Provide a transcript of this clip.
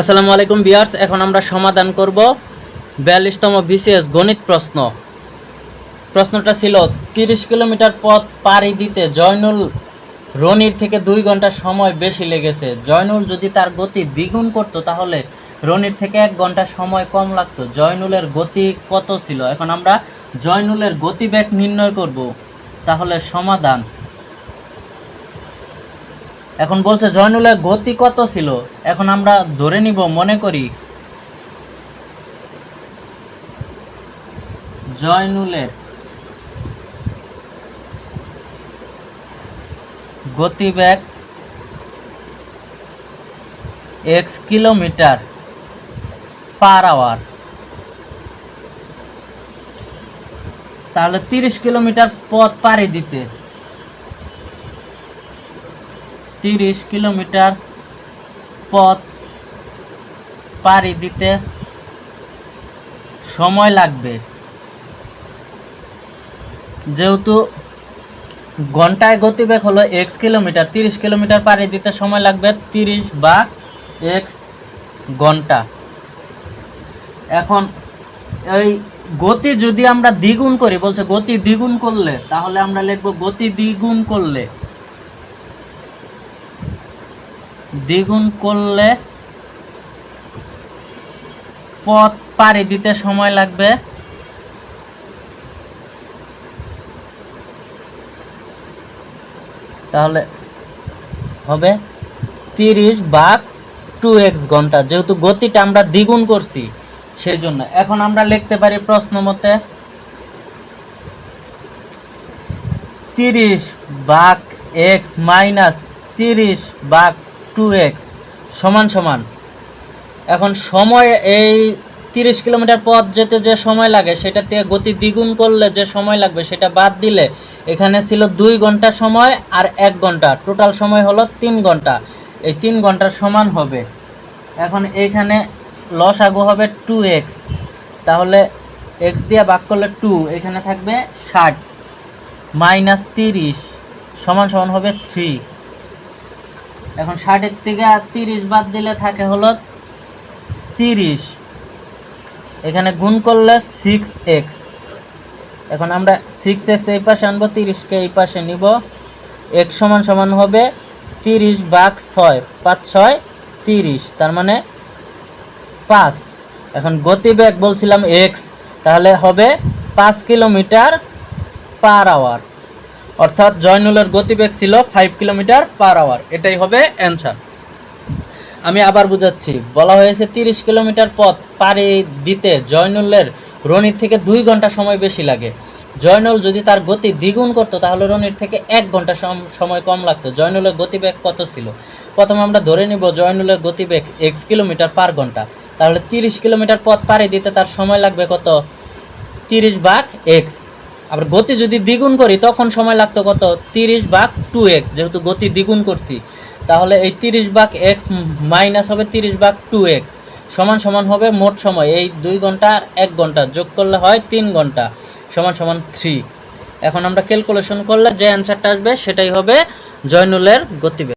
আসসালামু আলাইকুম বিয়ার্স এখন আমরা সমাধান করব বিয়াল্লিশতম বিসিএস গণিত প্রশ্ন। প্রশ্নটা ছিল, তিরিশ কিলোমিটার পথ পাড়ি দিতে জয়নুল রনির থেকে দুই ঘণ্টা সময় বেশি লেগেছে। জয়নুল যদি তার গতি দ্বিগুণ করতো, তাহলে রনির থেকে এক ঘণ্টা সময় কম লাগতো। জয়নুলের গতি কত ছিল? এখন আমরা জয়নুলের গতিবেগ নির্ণয় করব। তাহলে সমাধান এখন বলছে জয়নুলের গতি কত ছিল? এখন আমরা ধরে নিব, মনে করি। জয়নুলের গতিবেগ এক্স কিলোমিটার পার আওয়ার তাহলে তিরিশ কিলোমিটার পথ পাড়ি দিতে। তিরিশ কিলোমিটার পথ পাড়ি দিতে সময় লাগবে। যেহেতু ঘন্টায় গতিবেগ হলো এক্স কিলোমিটার, তিরিশ কিলোমিটার পাড়ি দিতে সময় লাগবে তিরিশ বা এক্স ঘণ্টা। এখন এই গতি যদি আমরা দ্বিগুণ করি, বলছে গতি দ্বিগুণ করলে, তাহলে আমরা লিখব গতি দ্বিগুণ করলে। দ্বিগুণ করলে পথ পাড়ি দিতে সময় লাগবে। তাহলে হবে তিরিশ ভাগ টু এক্স ঘণ্টা, যেহেতু গতিটা আমরা দ্বিগুণ করছি সেই জন্য এখন আমরা লিখতে পারি প্রশ্ন মতে তিরিশ ভাগ এক্স মাইনাস তিরিশ ভাগ টু এক্স সমান সমান। এখন সময় এই তিরিশ কিলোমিটার পথ যেতে যে সময় লাগে, সেটা থেকে গতি দ্বিগুণ করলে যে সময় লাগবে, সেটা বাদ দিলে এখানে ছিল দুই ঘণ্টা সময় আর এক ঘণ্টা। টোটাল সময় হলো তিন ঘণ্টা। এই তিন ঘণ্টার সমান হবে। এখন এইখানে লস আগু হবে টু এক্স তাহলে এক্স দিয়ে ভাগ করলে টু এখানে থাকবে ষাট। মাইনাস তিরিশ, সমান সমান হবে থ্রি এখন ষাটের থেকে তিরিশ বাদ দিলে থাকে হলো তিরিশ। এখানে গুণ করলে সিক্স এক্স এখন আমরা সিক্স এক্স এই পাশে আনব, তিরিশকে এই পাশে নিব। এক্স সমান সমান হবে তিরিশ বাঘ ছয়, পাঁচ ছয়, তিরিশ। তার মানে পাঁচ। এখন গতিবেগ বলছিলাম এক্স তাহলে হবে পাঁচ কিলোমিটার পার আওয়ার। অর্থাৎ জয়নুলের গতিবেগ ছিল ফাইভ কিলোমিটার পার আওয়ার এটাই হবে অ্যান্সার আমি আবার বুঝাচ্ছি, বলা হয়েছে তিরিশ কিলোমিটার পথ পাড়ি দিতে জয়নুলের রনির থেকে দুই ঘণ্টা সময় বেশি লাগে। জয়নুল যদি তার গতি দ্বিগুণ করতো, তাহলে রনির থেকে এক ঘণ্টা সম- সময় কম লাগতো। জয়নুলের গতিবেগ কত ছিল? প্রথমে আমরা ধরে নিব জয়নুলের গতিবেগ এক্স কিলোমিটার পার ঘণ্টা। তাহলে তিরিশ কিলোমিটার পথ পাড়ি দিতে তার সময় লাগবে কত? তিরিশ ভাগ এক্স আবার গতি যদি দ্বিগুণ করি, তখন সময় লাগতো কত? তিরিশ ভাগ টু এক্স যেহেতু গতি দ্বিগুণ করছি। তাহলে এই তিরিশ ভাগ এক্স মাইনাস হবে তিরিশ ভাগ টু এক্স সমান সমান হবে মোট সময়। এই দুই ঘণ্টা আর এক ঘণ্টা, যোগ করলে হয় তিন ঘণ্টা, সমান সমান থ্রি এখন আমরা ক্যালকুলেশন করলে যে অ্যান্সারটা আসবে, সেটাই হবে জয়নুলের গতিবেগ।